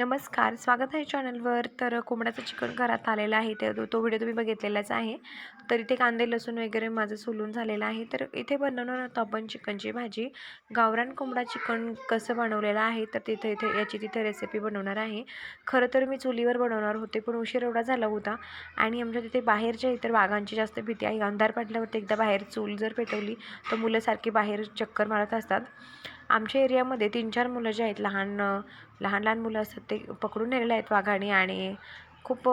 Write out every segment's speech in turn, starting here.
नमस्कार स्वागत आहे चॅनलवर. तर कोंबड्याचं चिकन घरात आलेलं आहे ते तो व्हिडिओ तुम्ही बघितलेलाच आहे. तर इथे कांदे लसूण वगैरे माझं सोलून झालेलं आहे. तर इथे बनवणार आहोत आपण चिकनची भाजी. गावरान कोंबडा चिकन कसं बनवलेलं आहे तर तिथे इथे याची तिथे रेसिपी बनवणार आहे. खरं तर मी चुलीवर बनवणार होते पण उशीर एवढा झाला होता. आणि आमच्या तिथे बाहेरच्या इतर वाघांची जास्त भीती आहे. अंधार पडल्यावरती एकदा बाहेर चूल जर पेटवली तर मुलं सारखी बाहेर चक्कर मारत असतात. आमच्या एरियामध्ये तीन चार मुलं जे आहेत लहान लहान लहान मुलं असतात ते पकडून नेलेले आहेत वाघाने आणि खूप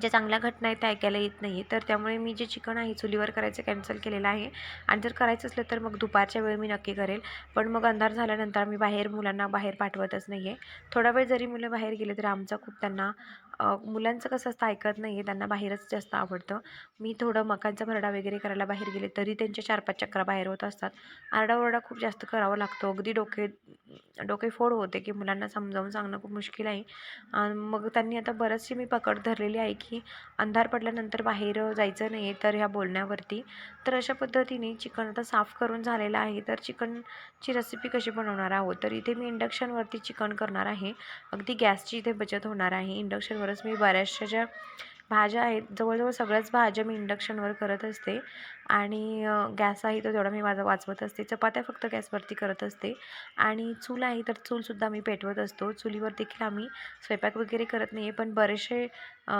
ज्या चांगल्या घटना आहेत त्या ऐकायला येत नाही तर त्यामुळे मी जे चिकन आहे चुलीवर करायचं कॅन्सल केलेलं आहे. आणि जर करायचं असलं तर मग दुपारच्या वेळ मी नक्की करेल. पण मग अंधार झाल्यानंतर मी बाहेर मुलांना बाहेर पाठवतच नाही आहे थोडा वेळ जरी मुलं बाहेर गेले तरी आमचा खूप त्यांना मुलांचं कसं असतं ऐकत नाही आहे त्यांना बाहेरच जास्त आवडतं. मी थोडं मकांचा भरडा वगैरे करायला बाहेर गेले तरी त्यांच्या चार पाच चक्रा बाहेर होत असतात. आरडाओरडा खूप जास्त करावा लागतो. अगदी डोके डोके फोड होते की मुलांना समजावून सांगणं खूप मुश्किल आहे. मग त्यांनी आता बरंचशी मी पकड धरलेली आहे की की अंधार पडल्यानंतर बाहेर जायचं नाही तर ह्या बोलण्यावरती. तर अशा पद्धतीने चिकन आता साफ करून झालेलं आहे. तर चिकनची रेसिपी कशी बनवणार आहोत? तर इथे मी इंडक्शनवरती चिकन करणार आहे. अगदी गॅसची इथे बचत होणार आहे. इंडक्शनवरच मी बऱ्याचशा ज्या भाज्या आहेत. जवळजवळ सगळ्याच भाज्या मी इंडक्शनवर करत असते. आणि गॅस आहे तो तेवढा मी माझा वाचवत असते. चपात्या फक्त गॅसवरती करत असते. आणि चूल आहे तर चूलसुद्धा मी पेटवत असतो. चुलीवर देखील आम्ही स्वयंपाक वगैरे करत नाही आहे पण बरेचसे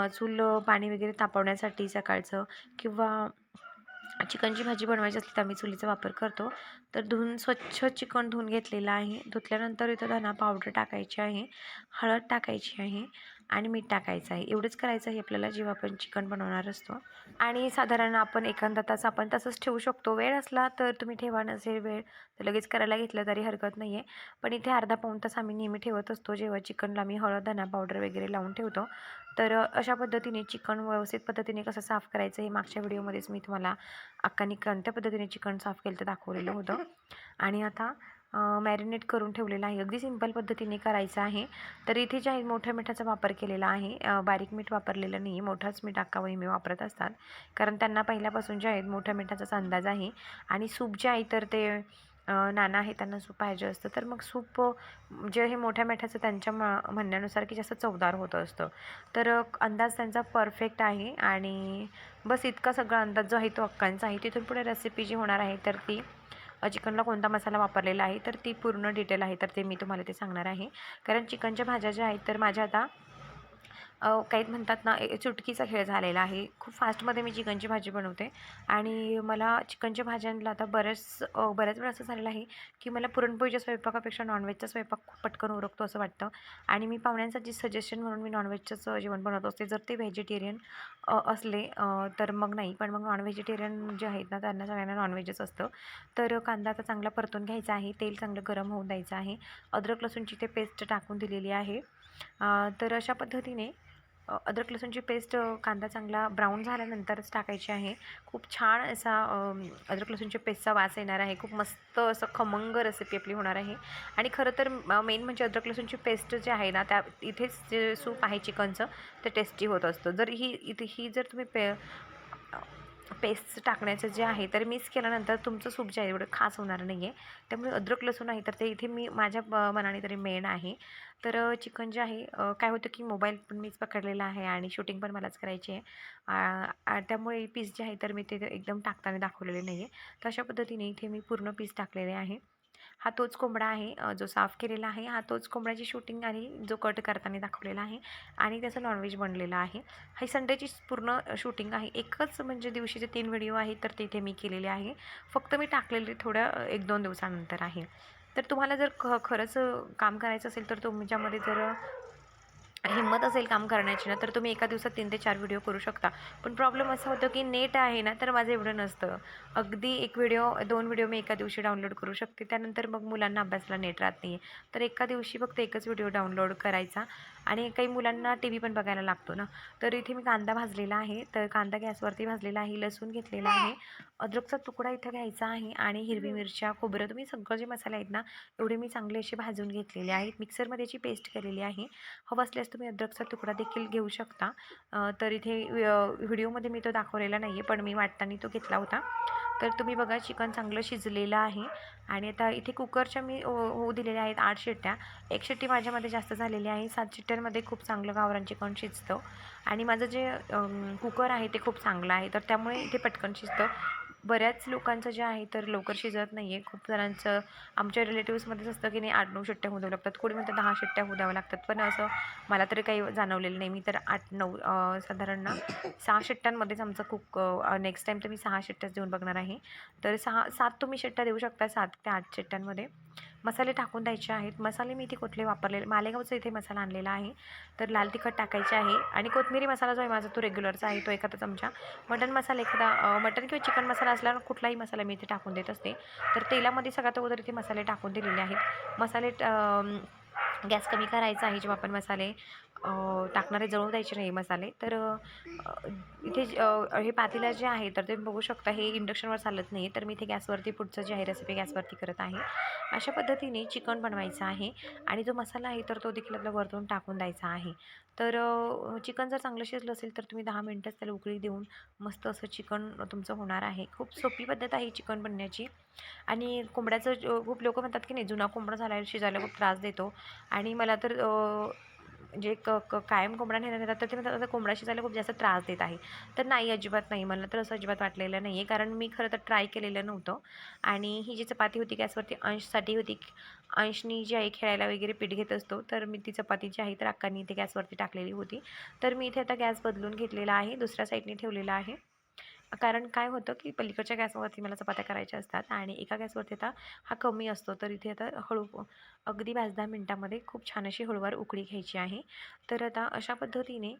चूल पाणी वगैरे तापवण्यासाठी सकाळचं किंवा चिकनची भाजी बनवायची असली तर आम्ही चुलीचा वापर करतो. तर धुवून स्वच्छ चिकन धुवून घेतलेलं आहे. धुतल्यानंतर इथं धना पावडर टाकायची आहे. हळद टाकायची आहे. आणि मीठ टाकायचं आहे. एवढंच करायचं आहे आपल्याला जेव्हा आपण चिकन बनवणार असतो. आणि साधारण आपण एखादा तास आपण तसंच ठेवू शकतो. वेळ असला तर तुम्ही ठेवा नसेल वेळ तर लगेच करायला घेतलं तरी हरकत नाही आहे पण इथे अर्धा पाऊण तास आम्ही नेहमी ठेवत असतो. जेव्हा चिकनला मी हळद धना पावडर वगैरे लावून ठेवतो. तर अशा पद्धतीने चिकन व्यवस्थित पद्धतीने कसं साफ करायचं हे मागच्या व्हिडिओमध्येच मी तुम्हाला अक्कानी कोणत्या पद्धतीने चिकन साफ केलं तर दाखवलेलं होतं. आणि आता मॅरिनेट करून ठेवलेलं आहे. अगदी सिंपल पद्धतीने करायचं आहे. तर इथे जे आहे मोठ्या मिठाचा वापर केलेला आहे. बारीक मीठ वापरलेलं नाही. मोठाच मीठ अक्का मी वापरत असतात. कारण त्यांना पहिल्यापासून जे आहेत मोठ्या मिठाचाच अंदाज आहे. आणि सूप जे आहे तर ते नाना आहे त्यांना सूप पाहिजे असतं. तर मग सूप जे हे मोठ्या मिठाचं त्यांच्या म्हणण्यानुसार की जास्त चवदार होतं असतं. तर अंदाज त्यांचा परफेक्ट आहे. आणि बस इतका सगळा अंदाज जो आहे तो अक्कांचा आहे. तिथून पुढे रेसिपी जी होणार आहे तर ती चिकनला कोणता मसाला वापरलेला आहे तर ती पूर्ण डिटेल आहे तर ते मी तुम्हाला ते सांगणार आहे. कारण चिकनच्या भाज्या ज्या आहेत तर माझ्या आता काही म्हणतात ना चुटकीचा खेळ झालेला आहे. खूप फास्टमध्ये मी चिकनची भाजी बनवते. आणि मला चिकनच्या भाज्यांना आता बऱ्याच बऱ्याच वेळा असं झालेलं आहे की मला पुरणपोळीच्या स्वयंपाकापेक्षा नॉनव्हेजचा स्वयंपाक खूप पटकन उरकतो असं वाटतं. आणि मी पाहुण्यांसाठी सजेशन म्हणून मी नॉनव्हेजचंच जेवण बनवत असते जर ते व्हेजिटेरियन असले तर मग नाही. पण मग नॉन व्हेजिटेरियन जे आहेत ना त्यांना सगळ्यांना नॉनव्हेजच असतं. तर कांदा आता चांगला परतून घ्यायचा आहे. तेल चांगलं गरम होऊन द्यायचं आहे. अद्रक लसूणची ते पेस्ट टाकून दिलेली आहे. तर अशा पद्धतीने अद्रक लसूणची पेस्ट कांदा चांगला ब्राऊन झाल्यानंतरच टाकायची आहे. खूप छान असा अद्रक लसूणच्या पेस्टचा वास येणार आहे. खूप मस्त असं खमंग रेसिपी आपली होणार आहे. आणि खरं तर मेन म्हणजे अद्रक लसूणची पेस्ट जे आहे ना त्या इथेच जे सूप आहे चिकनचं ते टेस्टी होत असतं. जर ही इथे ही जर तुम्ही पे पेस्ट टाकण्याचं जे आहे तर मिक्स केल्यानंतर तुमचं सूप जे आहे एवढं खास होणार नाही आहे त्यामुळे अद्रक लसूण आहे तर ते इथे मी माझ्या मनाने तरी मेन आहे. तर चिकन जे आहे काय होतं की मोबाईल पण मीच पकडलेला आहे आणि शूटिंग पण मलाच करायची आहे. त्यामुळे पीस जे आहे तर मी ते एकदम टाकताना दाखवलेले नाही आहे तर अशा पद्धतीने इथे मी पूर्ण पीस टाकलेले आहे. हा तोच कोंबडा आहे जो साफ केलेला आहे. हा तोच कोंबड्याची शूटिंग आणि जो कट करताना दाखवलेला आहे आणि त्याचं नॉनव्हेज बनलेलं आहे. ही संडेची पूर्ण शूटिंग आहे. एकच म्हणजे दिवशीचे तीन व्हिडिओ आहेत तर तिथे मी केलेले आहे. फक्त मी टाकलेले थोड्या एक दोन दिवसानंतर आहे. तर तुम्हाला जर ख खरंच काम करायचं असेल तर तुमच्यामध्ये जर हिंमत असेल काम करण्याची ना तर तुम्ही एका दिवसात तीन ते चार व्हिडिओ करू शकता. पण प्रॉब्लेम असा होतो की नेट आहे ना तर माझं एवढं नसतं. अगदी एक व्हिडिओ दोन व्हिडिओ मी एका दिवशी डाउनलोड करू शकते. त्यानंतर मग मुलांना अभ्यासला नेट राहत नाही आहे तर एका दिवशी फक्त एकच व्हिडिओ डाउनलोड करायचा. आणि काही मुलांना टी व्ही पण बघायला लागतो ना. तर इथे मी कांदा भाजलेला आहे. तर कांदा गॅसवरती भाजलेला आहे लसूण घेतलेला आहे. अद्रकचा तुकडा इथं घ्यायचा आहे आणि हिरवी मिरच्या खोबरं. तुम्ही सगळं जे मसाले आहेत ना एवढे मी चांगले असे भाजून घेतलेले आहेत. मिक्सरमध्ये याची पेस्ट केलेली आहे हवं असल्यास तुम्ही अद्रकचा तुकडा देखील घेऊ शकता. तर इथे व्हि- व्हिडिओमध्ये मी तो दाखवलेला नाही आहे पण मी वाटताना तो घेतला होता. तर तुम्ही बघा चिकन चांगलं शिजलेलं आहे. आणि आता इथे कुकरच्या मी होऊ दिलेल्या आहेत आठ शिट्ट्या. एक शिट्टी माझ्यामध्ये जास्त झालेली आहे. सात शिट्ट्यांमध्ये खूप चांगलं गावरान चिकन शिजतं. आणि माझं जे कुकर आहे ते खूप चांगलं आहे. तर त्यामुळे इथे पटकन शिजतं. बऱ्याच लोकांचं जे आहे तर लवकर शिजत नाही आहे खूप जणांचं आमच्या रिलेटिव्समध्येच असतं की नाही आठ नऊ शिट्ट्या होऊ द्यावं लागतात. कोणी म्हणतात दहा शिट्ट्या होऊ द्यावं लागतात. पण असं मला तरी काही जाणवलेलं नाही. मी तर आठ नऊ साधारण सहा शिट्ट्यांमध्येच आमचं कुक नेक्स्ट टाईम तर मी सहा शिट्ट्याच देऊन बघणार आहे. तर सहा सात तुम्ही शिट्ट्या देऊ शकता सात ते आठ शिट्ट्यांमध्ये. मसाले टाकून द्यायचे आहेत. मसाले मी इथे कुठले वापरलेले मालेगावचा इथे मसाला आणलेला आहे. तर लाल तिखट टाकायचे आहे. आणि कोथमिरी मसाला जो आहे माझा तो रेग्युलरचा आहे तो एखादा चमचा. मटन मसाला एखादा मटन किंवा चिकन मसाला असल्यावर कुठलाही मसाला मी इथे टाकून देत असते. तर तेलामध्ये सगळ्यात अगोदर इथे मसाले टाकून दिलेले आहेत. मसाले गॅस कमी करायचा आहे जेव्हा आपण मसाले टाकणारे जळू द्यायचे नाही मसाले. तर इथे हे पातेला जे आहे तर तुम्ही बघू शकता हे इंडक्शनवर चालत नाही. तर मी इथे गॅसवरती पुढचं जे आहे रेसिपी गॅसवरती करत आहे. अशा पद्धतीने चिकन बनवायचं आहे आणि जो मसाला आहे तर तो देखील आपला वरतून टाकून द्यायचा आहे. तर चिकन जर चांगलं शिजलं असेल तर तुम्ही दहा मिनटंच त्याला उकळी देऊन मस्त असं चिकन तुमचं होणार आहे. खूप सोपी पद्धत आहे चिकन बनण्याची. आणि कोंबड्याचं खूप लोक म्हणतात की नाही जुना कोंबडा झाला शिजायला खूप त्रास देतो. आणि मला तर जे क क कायम कोंबडा नेण्यात येतात तर ते म्हणतात आता कोंबड्याशी जायला खूप जास्त त्रास देत आहे. तर नाही अजिबात नाही. मला तर असं अजिबात वाटलेलं नाही आहे कारण मी खरं तर ट्राय केलेलं नव्हतं. आणि ही जी चपाती होती गॅसवरती अंशसाठी होती अंशनी जी आहे खेळायला वगैरे पीठ घेत असतो तर मी ती चपाती जी आहे तर अक्कांनी इथे गॅसवरती टाकलेली होती. तर मी इथे आता गॅस बदलून घेतलेला आहे. दुसऱ्या साईडने ठेवलेला आहे. कारण काय होतं की पलीकडच्या गॅसवरती मला चपात्या करायच्या असतात आणि एका गॅसवरती आता हा कमी असतो. तर इथे आता हळू अगदी पाच दहा मिनटामध्ये खूप छान अशी हळूवार उकळी घ्यायची आहे. तर आता अशा पद्धतीने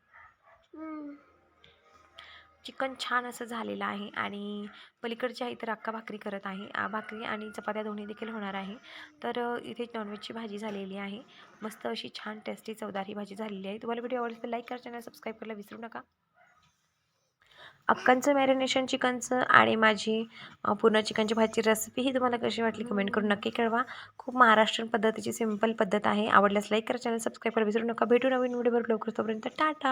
चिकन छान असं झालेलं आहे आणि पलीकडची आहे तर अक्का भाकरी करत आहे. आ, भाकरी आणि चपात्या दोन्ही देखील होणार आहे. तर इथे नॉनव्हेजची भाजी झालेली आहे. मस्त अशी छान टेस्टी चवदार ही भाजी झालेली आहे. तुम्हाला व्हिडिओ आवडला तर लाईक करा चॅनल सबस्क्राईब करायला विसरू नका. अक्कांचं मॅरिनेशन चिकनचं आणि माझी पूर्ण चिकनची भाजीची रेसिपी ही तुम्हाला कशी वाटली कमेंट करून नक्की कळवा. खूप महाराष्ट्रीयन पद्धतीची सिंपल पद्धत आहे. आवडल्यास लाईक करा चॅनल सबस्क्राईब करा. विसरू नका. भेटू नवीन व्हिडिओवर लवकर तोपर्यंत टाटा!